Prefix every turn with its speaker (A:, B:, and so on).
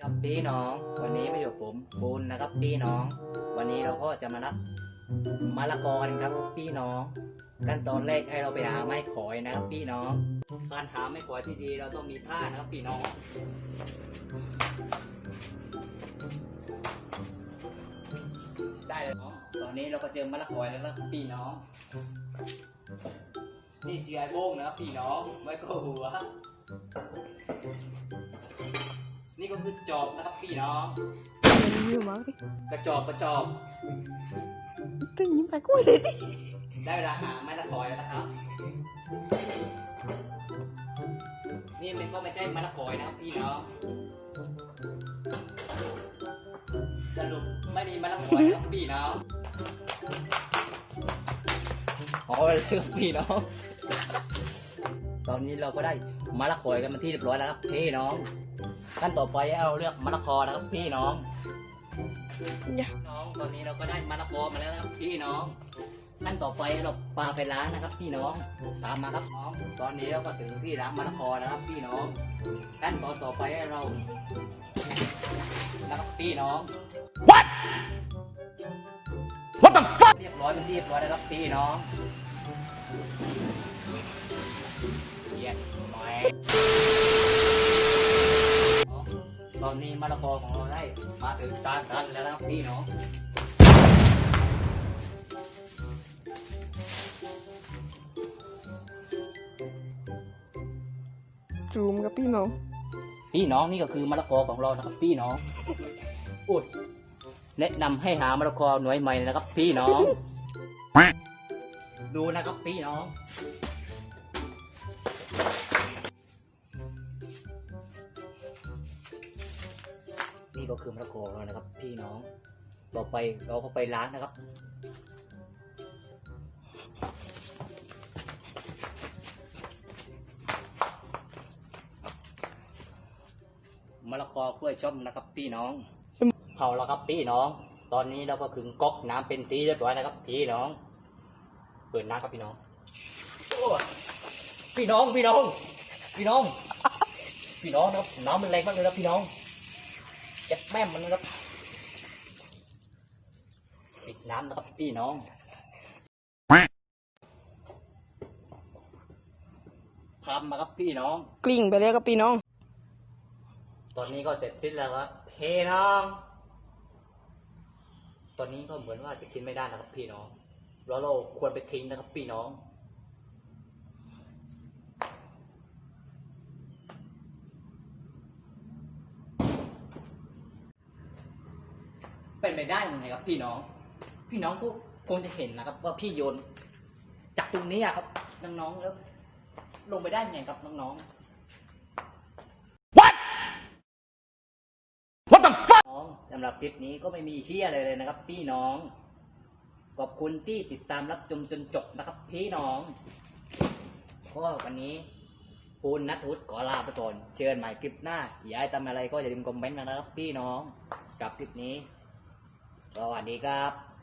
A: ครับพี่น้อง วันนี้มาอยู่ผมปูนนะครับพี่น้อง วันนี้เราก็จะมารับมะละกอกันครับพี่น้องขั้นตอนแรกให้เราไปหาไม้ขอยนะครับพี่น้องการหาไม้ขอยที่ดีเราต้องมีผ้านะครับพี่น้องได้เลยน้องตอนนี้เราก็เจอมะละกอยแล้วนะครับพี่น้องนี่คือไอ้โบ้งนะครับพี่น้องไว้ก็หัว คือจอบนะครับพี่น้อง
B: อยู่มั้งดิ
A: กระจอบกระจอบ
B: ตึงยิ้มไปกุ้ยเลยดิ
A: ได้เวลาหาไม้ละคอยแล้วนะครับ นี่มันก็ไม่ใช่ไม้ละคอยนะครับพี่น้องสรุปไม่มีไม้ละคอยนะครับพี่น้องอ๋อเลยครับพี่น้อง ตอนนี้เราก็ได้มะละกอยกันมาที่เรียบร้อยแล้วครับพี่น้องขั้นต่อไปให้เราเลือกมะละกอนะครับพี่น้อง
B: อย่า
A: น้องตอนนี้เราก็ได้มะละกอมาแล้วนะครับพี่น้องขั้นต่อไปเราปาไปล้างนะครับ พี่น้องตามมาครับน้อง ตอนนี้เราก็ถึงที่ล้างมะละกอแล้วครับพี่น้องขั้นตอนต่อไปให้เรานะครับพี่น้อง
C: What? What the fuck?
A: เรียบร้อยเป็นที่เรียบร้อยแล้วครับพี่น้อง นนี้มะละกอของเราได้มาถึงตาดันแล้วนะครับพี่น้อง
B: จูมกับพี่น้อง
A: พี่น้องนี่ก็คือมะละกอของเรานะครับ พี่น้องอุดแนะนำให้หามะละกอหน่วยใหม่นะครับ พี่น้อง ดูนะครับพี่น้อง นี่ก็คือมะละกอนะครับ พี่น้องต่อไปเราก็ไปล้างนะครับ มะละกอกล้วยช่อมนะครับ พี่น้องเผาแล้วครับพี่น้อง ตอนนี้เราก็ขึงก๊อกน้ำเป็นทีเรียบร้อยนะครับ พี่น้อง เปิดน้ำครับพี่น้องพี่น้องพี่น้อง พี่น้อง พี่น้องนะครับน้ำมันแรงมากเลยนะพี่น้อง เจ็บแม่มมันนะครับปิดน้ำนะครับพี่น้องทำนะครับพี่น้อง
B: กลิ้งไปเลยกับพี่น้อง
A: ตอนนี้ก็เสร็จสิ้นแล้วครับเฮน้อง ตอนนี้ก็เหมือนว่าจะกินไม่ได้นะครับพี่น้องแล้วเราควรไปทิ้งนะครับพี่น้อง เป็นไปได้ยังไงครับ พี่น้อง พี่น้องก็คงจะเห็นนะครับ ว่าพี่โยน จากตรงนี้อะครับน้องๆแล้ว ลงไปได้ยังไงครับน้องๆ
C: What? What the fuck?
A: น้องสำหรับคลิปนี้ก็ไม่มีเฮียอะไรเลยนะครับ พี่น้อง ขอบคุณที่ติดตามรับชมจนจบนะครับ พี่น้องก็วันนี้ปูนนัทวุฒิขอลาไปก่อน เชิญใหม่คลิปหน้า อยากให้ทำอะไรก็อย่าลืมคอมเมนต์มานะครับพี่น้อง กับคลิปนี้ สวัสดีครับ